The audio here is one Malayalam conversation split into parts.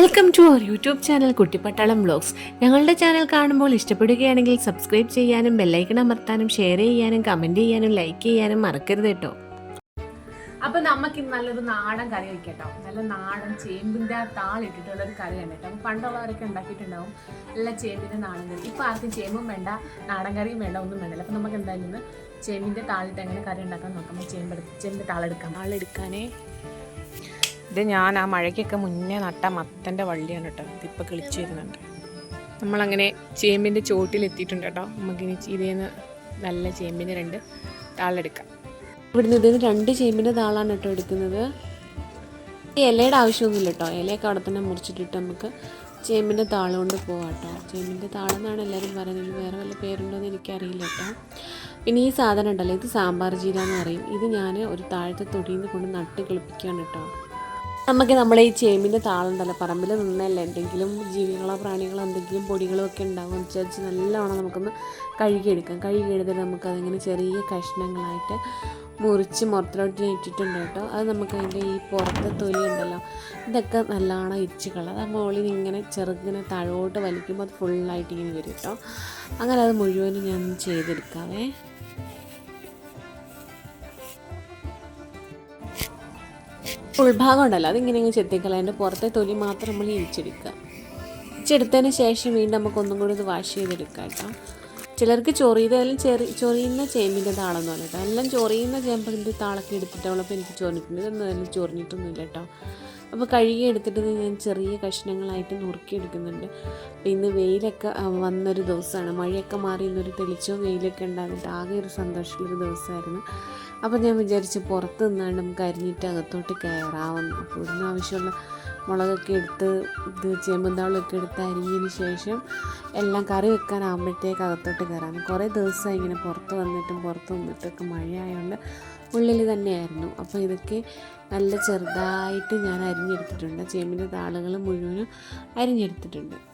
Welcome to our YouTube channel Kuttippattalam vlogs ഞങ്ങളുടെ ചാനൽ കാണുമ്പോൾ ഇഷ്ടപ്പെടുകയാണെങ്കിൽ സബ്സ്ക്രൈബ് ചെയ്യാനും ബെല്ലൈക്കൺ അമർത്താനും ഷെയർ ചെയ്യാനും കമന്റ് ചെയ്യാനും ലൈക്ക് ചെയ്യാനും മറക്കരുത് കേട്ടോ. അപ്പൊ നമുക്ക് നല്ലൊരു നാടൻ കറി വെക്കട്ടോ. നല്ല നാടൻ ചേമ്പിന്റെ താളിട്ടിട്ടുള്ള ഒരു കറിയാണ് കേട്ടോ. പണ്ടുള്ളവരൊക്കെ ഉണ്ടാക്കിയിട്ടുണ്ടാവും നല്ല ചേമ്പിന്റെ നാടൻ കറി ഇപ്പൊ ആർക്കും ചേമ്പും വേണ്ട നാടൻ കറിയും വേണ്ട ഒന്നും വേണ്ടല്ലോ അപ്പൊ നമുക്ക് എന്തായാലും ചേമ്പിന്റെ താളിട്ട് എങ്ങനെ കറി ഉണ്ടാക്കാൻ നോക്കാം. ചേമ്പെടുത്ത് ചേമ്പിന്റെ താളെടുക്കാം. താളെടുക്കാനേ. ഇത് ഞാൻ ആ മഴയ്ക്കൊക്കെ മുന്നേ നട്ട മത്തന്റെ വള്ളിയാണ് കേട്ടോ. ഇതിപ്പോൾ കിളിച്ചു വരുന്നുണ്ട് നമ്മളങ്ങനെ ചേമ്പിന്റെ ചോട്ടിലെത്തിയിട്ടുണ്ട് കേട്ടോ. നമുക്കിനി ഇതേന്ന് നല്ല ചേമ്പിന്റെ രണ്ട് താളെടുക്കാം. ഇവിടുന്ന് ഇതിന് രണ്ട് ചേമ്പിന്റെ താളാണ് കേട്ടോ എടുക്കുന്നത്. ഇലയുടെ ആവശ്യമൊന്നുമില്ല കേട്ടോ. ഇലയൊക്കെ അവിടെ തന്നെ മുറിച്ചിട്ടിട്ട് നമുക്ക് ചേമ്പിന്റെ താളം കൊണ്ട് പോവാം കേട്ടോ. ചേമ്പിന്റെ താളം എന്നാണ് എല്ലാവരും പറയുന്നത്. വേറെ വല്ല പേരുണ്ടോ എന്ന് എനിക്കറിയില്ല കേട്ടോ. പിന്നെ ഈ സാധനം ഉണ്ടല്ലോ ഇത് സാമ്പാർ ജീര എന്ന് പറയും. ഇത് ഞാൻ ഒരു താഴത്തെ തൊടിയിൽ നിന്ന് കൊണ്ട് നട്ട് കിളിപ്പിക്കുകയാണ് കേട്ടോ. നമുക്ക് നമ്മളെ ഈ ചേമ്പിന്റെ താളുണ്ടല്ലോ പറമ്പിൽ നിന്നല്ല? എന്തെങ്കിലും ജീവികളോ പ്രാണികളോ എന്തെങ്കിലും പൊടികളോ ഒക്കെ ഉണ്ടാകും വിചാരിച്ച് നല്ലവണ്ണം നമുക്കൊന്ന് കഴുകിയെടുക്കാം. കഴുകിയെടുത്തിട്ട് നമുക്കതിങ്ങനെ ചെറിയ കഷ്ണങ്ങളായിട്ട് മുറിച്ച് മുറത്തിലോട്ട് ഇട്ടിട്ടുണ്ട് കേട്ടോ. അത് നമുക്ക് അതിന്റെ ഈ പുറത്തെ തൊലി ഉണ്ടല്ലോ ഇതൊക്കെ നല്ലവണ്ണം ഇരിച്ച് കളർ അത് മുകളിൽ ഇങ്ങനെ ചെറുങ്ങനെ താഴോട്ട് വലിക്കുമ്പോൾ അത് ഫുള്ളായിട്ട് ഇങ്ങനെ വരും കേട്ടോ. അങ്ങനെ അത് മുഴുവനും ഞാൻ ചെയ്തെടുക്കാവേ. ഉൾഭാഗം ഉണ്ടല്ലോ അതിങ്ങനെ ഇങ്ങനെ ചെത്തിക്കള അതിന്റെ പുറത്തെ തൊലി മാത്രം നമ്മൾ ഇരിച്ചെടുക്കുക. ഇരിച്ചെടുത്തതിന് ശേഷം വീണ്ടും നമുക്ക് ഒന്നും കൂടി ഇത് വാഷ് ചെയ്തെടുക്കാം കേട്ടോ. ചിലർക്ക് ചൊറിയതായാലും ചെറി ചൊറിയുന്ന ചേമ്പിന്റെ താളെന്ന് പറഞ്ഞിട്ടോ. എല്ലാം ചൊറിയുന്ന ചേമ്പിന്റെ താളൊക്കെ എടുത്തിട്ടുള്ളപ്പോൾ എനിക്ക് ചൊറിഞ്ഞിട്ടുണ്ട് ഇതൊന്നും അതിൽ ചൊറിഞ്ഞിട്ടൊന്നുമില്ല കേട്ടോ. അപ്പോൾ കഴുകി എടുത്തിട്ട് ഞാൻ ചെറിയ കഷ്ണങ്ങളായിട്ട് നുറുക്കിയെടുക്കുന്നുണ്ട് അപ്പോൾ ഇന്ന് വെയിലൊക്കെ വന്നൊരു ദിവസമാണ്. മഴയൊക്കെ മാറി ഇന്നൊരു തെളിച്ചവും വെയിലൊക്കെ ഉണ്ടാകുന്നിട്ട് ആകെ ഒരു സന്തോഷമുള്ളൊരു ദിവസമായിരുന്നു. അപ്പോൾ ഞാൻ വിചാരിച്ച് പുറത്ത് നിന്നാണ് നമുക്ക് അരിഞ്ഞിട്ട് അകത്തോട്ട് കയറാവുന്നു അപ്പോൾ ഇതിന് ആവശ്യമുള്ള മുളകൊക്കെ എടുത്ത് ഇത് ചേമ്പന്താളൊക്കെ എടുത്ത് അരിഞ്ഞതിന് ശേഷം എല്ലാം കറി വെക്കാനാകുമ്പോഴത്തേക്ക് അകത്തോട്ട് കയറാം. കുറേ ദിവസമായി ഇങ്ങനെ പുറത്ത് വന്നിട്ടും പുറത്ത് വന്നിട്ടൊക്കെ മഴയായതുകൊണ്ട് ഉള്ളിൽ തന്നെയായിരുന്നു. അപ്പോൾ ഇതൊക്കെ നല്ല ചെറുതായിട്ട് ഞാൻ അരിഞ്ഞെടുത്തിട്ടുണ്ട്. ചേമ്പിന്റെ താളുകൾ മുഴുവനും അരിഞ്ഞെടുത്തിട്ടുണ്ട്.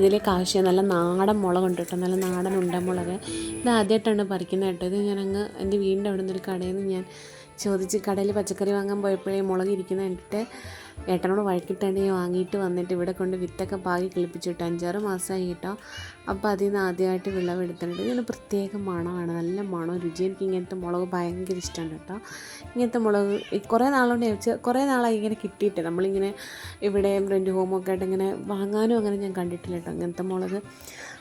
ഇതിലേക്ക് ആവശ്യം നല്ല നാടൻ മുളക് ഉണ്ട് കേട്ടോ. നല്ല നാടൻ ഉണ്ടമുളക്. ഇത് ആദ്യമായിട്ടാണ് പറിക്കുന്നത് കേട്ടോ. ഇത് ഞാൻ ഞാനങ്ങ് എന്റെ വീടിന്റെ അവിടെ നിന്നൊരു കടയിൽ നിന്ന് ഞാൻ ചോദിച്ച് കടയിൽ പച്ചക്കറി വാങ്ങാൻ പോയപ്പോഴേ മുളക് ഇരിക്കുന്ന കണ്ടിട്ട് ഏട്ടനോട് വഴക്കിട്ടാണ്ട് ഞാൻ വാങ്ങിയിട്ട് വന്നിട്ട് ഇവിടെ കൊണ്ട് വിത്തൊക്കെ പാകി കിളിപ്പിച്ചു കിട്ടും അഞ്ചാറ് മാസമായി കേട്ടോ. അപ്പോൾ അതിൽ നിന്ന് ആദ്യമായിട്ട് വിളവെടുത്തിട്ടുണ്ട് ഇതിന് പ്രത്യേക മണമാണ്. നല്ല മണം രുചി എനിക്ക് ഇങ്ങനത്തെ മുളക് ഭയങ്കര ഇഷ്ടമാണ് കേട്ടോ. ഇങ്ങനത്തെ മുളക് കുറേ നാളുകൊണ്ട് ചോദിച്ചാൽ കുറേ നാളായി ഇങ്ങനെ കിട്ടിയിട്ട് നമ്മളിങ്ങനെ ഇവിടെ റെന്റ് ഹോമൊക്കെ ആയിട്ട് ഇങ്ങനെ വാങ്ങാനും അങ്ങനെ ഞാൻ കണ്ടിട്ടില്ല കേട്ടോ ഇങ്ങനത്തെ മുളക്.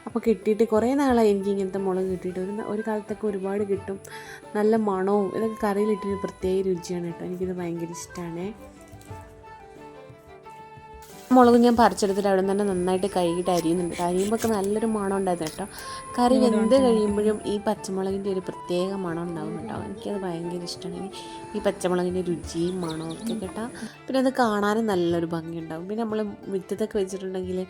അപ്പോൾ കിട്ടിയിട്ട് കുറേ നാളായി എനിക്ക് ഇങ്ങനത്തെ മുളക് കിട്ടിയിട്ട്. ഒരു ഒരു കാലത്തൊക്കെ ഒരുപാട് കിട്ടും. നല്ല മണവും. ഇതൊക്കെ കറിയിലിട്ടൊരു പ്രത്യേക രുചിയാണ് കേട്ടോ. എനിക്കിത് ഭയങ്കര ഇഷ്ടമാണേ മുളക് ഞാൻ പറിച്ചെടുത്തിട്ട് അവിടെ നിന്ന് തന്നെ നന്നായിട്ട് കഴുകിയിട്ട് അരിയുന്നുണ്ട്. അരിയുമ്പോൾ ഒക്കെ നല്ലൊരു മണം ഉണ്ടായിരുന്നു കേട്ടോ. കറി വെന്ത് കഴിയുമ്പോഴും ഈ പച്ചമുളകിന്റെ ഒരു പ്രത്യേക മണം ഉണ്ടാവും കേട്ടോ. എനിക്കത് ഭയങ്കര ഇഷ്ടമാണ്. ഈ പച്ചമുളകിന്റെ രുചിയും മണവും ഒക്കെ കേട്ടോ. പിന്നെ അത് കാണാനും നല്ലൊരു ഭംഗിയുണ്ടാവും. പിന്നെ നമ്മൾ വിത്തതൊക്കെ വെച്ചിട്ടുണ്ടെങ്കിൽ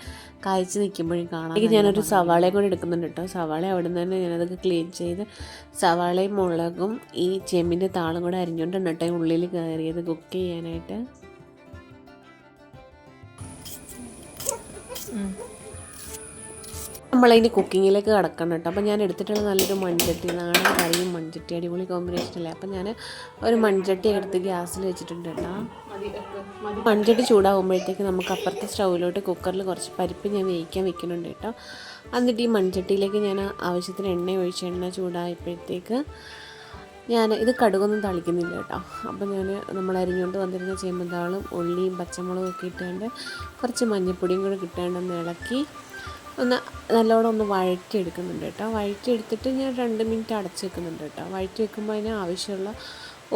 കായ്ച്ച് നിൽക്കുമ്പോഴും കാണാം എനിക്ക് ഞാനൊരു സവാളയും കൂടി എടുക്കുന്നുണ്ട് കേട്ടോ. സവാള അവിടെ നിന്ന് തന്നെ ഞാനതൊക്കെ ക്ലീൻ ചെയ്ത് സവാളയും മുളകും ഈ ചെമ്മിന്റെ താളും കൂടെ അരിഞ്ഞുകൊണ്ടാണ് കേട്ടോ. ഉള്ളിൽ കയറിയത് കുക്ക് ചെയ്യാനായിട്ട്. നമ്മളതിന് കുക്കിങ്ങിലേക്ക് കിടക്കണം കേട്ടോ. അപ്പോൾ ഞാൻ എടുത്തിട്ടുള്ള നല്ലൊരു മൺചട്ടി നാടൻ കറിയും മൺചട്ടി അടിപൊളി കോമ്പിനേഷൻ അല്ലേ? അപ്പോൾ ഞാൻ ഒരു മൺചട്ടി എടുത്ത് ഗ്യാസിൽ വെച്ചിട്ടുണ്ട് കേട്ടോ. മൺചട്ടി ചൂടാകുമ്പോഴത്തേക്ക് നമുക്ക് അപ്പുറത്തെ സ്റ്റൗവിലോട്ട് കുക്കറിൽ കുറച്ച് പരിപ്പ് ഞാൻ വേവിക്കാൻ വെക്കുന്നുണ്ട് കേട്ടോ. എന്നിട്ട് ഈ മൺചട്ടിയിലേക്ക് ഞാൻ ആവശ്യത്തിന് എണ്ണ ഒഴിച്ച് എണ്ണ ചൂടായപ്പോഴത്തേക്ക് ഞാൻ ഇത് കടുകൊന്നും തളിക്കുന്നില്ല കേട്ടോ. അപ്പോൾ ഞാൻ നമ്മൾ അരിഞ്ഞുകൊണ്ട് വന്നിരുന്ന ചേമ്പന്താളും ഉള്ളിയും പച്ചമുളകും ഒക്കെ ഇട്ടുകൊണ്ട് കുറച്ച് മഞ്ഞപ്പൊടിയും കൂടെ കിട്ടാണ്ട് ഒന്ന് ഇളക്കി ഒന്ന് നല്ലോണം ഒന്ന് വഴറ്റിയെടുക്കുന്നുണ്ട് കേട്ടോ. വഴറ്റിയെടുത്തിട്ട് ഞാൻ രണ്ട് മിനിറ്റ് അടച്ച് വെക്കുന്നുണ്ട് കേട്ടോ. വഴറ്റി വെക്കുമ്പോൾ അതിന് ആവശ്യമുള്ള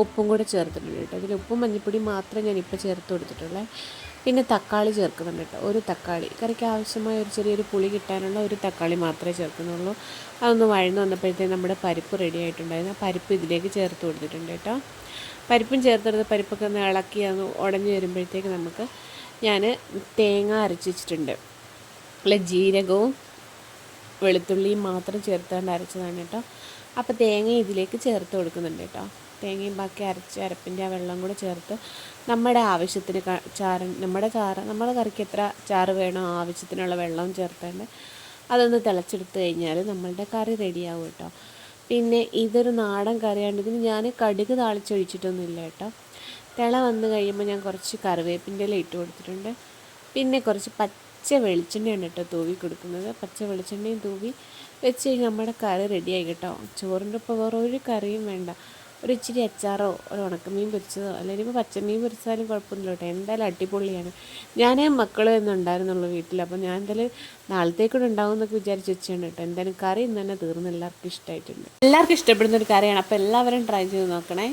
ഉപ്പും കൂടെ ചേർത്തിട്ടുണ്ട് കേട്ടോ. ഇതിൽ ഉപ്പും മഞ്ഞൾപ്പൊടിയും മാത്രം ഞാൻ ഇപ്പോൾ ചേർത്ത് കൊടുത്തിട്ടുള്ളേ. പിന്നെ തക്കാളി ചേർക്കുന്നുണ്ട് കേട്ടോ. ഒരു തക്കാളി. കറിക്ക് ആവശ്യമായ ഒരു ചെറിയൊരു പുളി കിട്ടാനുള്ള ഒരു തക്കാളി മാത്രമേ ചേർക്കുന്നുള്ളൂ. അതൊന്ന് വഴന്ന് വന്നപ്പോഴത്തേക്ക് നമ്മുടെ പരിപ്പ് റെഡി ആയിട്ടുണ്ടായിരുന്നു. ആ പരിപ്പ് ഇതിലേക്ക് ചേർത്ത് കൊടുത്തിട്ടുണ്ട് കേട്ടോ. പരിപ്പും ചേർത്തെടുത്ത് പരിപ്പൊക്കെ ഒന്ന് ഇളക്കി അത് ഉടഞ്ഞ് വരുമ്പോഴത്തേക്ക് നമുക്ക് ഞാൻ തേങ്ങ അരച്ച് വെച്ചിട്ടുണ്ട് അല്ല ജീരകവും വെളുത്തുള്ളിയും മാത്രം ചേർത്തുകൊണ്ട് അരച്ചതാണ് കേട്ടോ. അപ്പോൾ തേങ്ങ ഇതിലേക്ക് ചേർത്ത് കൊടുക്കുന്നുണ്ട് കേട്ടോ. തേങ്ങയും ബാക്കി അരച്ച് അരപ്പിന്റെ ആ വെള്ളം കൂടെ ചേർത്ത് നമ്മുടെ ആവശ്യത്തിന് ചാറ് നമ്മുടെ ചാറ് നമ്മുടെ കറിക്ക് എത്ര ചാറ് വേണോ ആവശ്യത്തിനുള്ള വെള്ളവും ചേർത്തേണ്ട അതൊന്ന് തിളച്ചെടുത്ത് കഴിഞ്ഞാൽ നമ്മളുടെ കറി റെഡിയാവും കേട്ടോ. പിന്നെ ഇതൊരു നാടൻ കറിയാണ്. ഇതിന് ഞാൻ കടുക് താളിച്ചൊഴിച്ചിട്ടൊന്നുമില്ല കേട്ടോ. തിള വന്നു കഴിയുമ്പോൾ ഞാൻ കുറച്ച് കറിവേപ്പിന്റെ ഇല ഇട്ട് കൊടുത്തിട്ടുണ്ട്. പിന്നെ കുറച്ച് പച്ച വെളിച്ചെണ്ണയാണ് കേട്ടോ തൂവി കൊടുക്കുന്നത്. പച്ച വെളിച്ചെണ്ണയും തൂവി വെച്ച് കഴിഞ്ഞാൽ നമ്മുടെ കറി റെഡിയായി കേട്ടോ. ചോറിന്റെ ഒപ്പം വേറെ ഒരു കറിയും വേണ്ട. ഒരു ഇച്ചിരി അച്ചാറോ ഒരു ഉണക്കമീൻ പൊരിച്ചതോ അല്ലെങ്കിൽ ഇപ്പോൾ പച്ചമീൻ പൊരിച്ചാലും കുഴപ്പമൊന്നുമില്ല കേട്ടോ. എന്തായാലും അടിപൊളിയാണ്. ഞാൻ മക്കളും എന്നുണ്ടായിരുന്നുള്ളൂ വീട്ടിൽ അപ്പോൾ ഞാൻ എന്തായാലും നാളത്തേക്കൂടെ ഉണ്ടാവും എന്നൊക്കെ വിചാരിച്ച് വെച്ചാണ് കേട്ടോ. എന്തായാലും കറി ഇന്ന് തന്നെ തീർന്ന്. എല്ലാവർക്കും ഇഷ്ടമായിട്ടുണ്ട് എല്ലാവർക്കും ഇഷ്ടപ്പെടുന്ന ഒരു കറിയാണ്. അപ്പോൾ എല്ലാവരും ട്രൈ ചെയ്ത് നോക്കണേ.